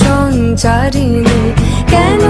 সঞ্চারিণী কেন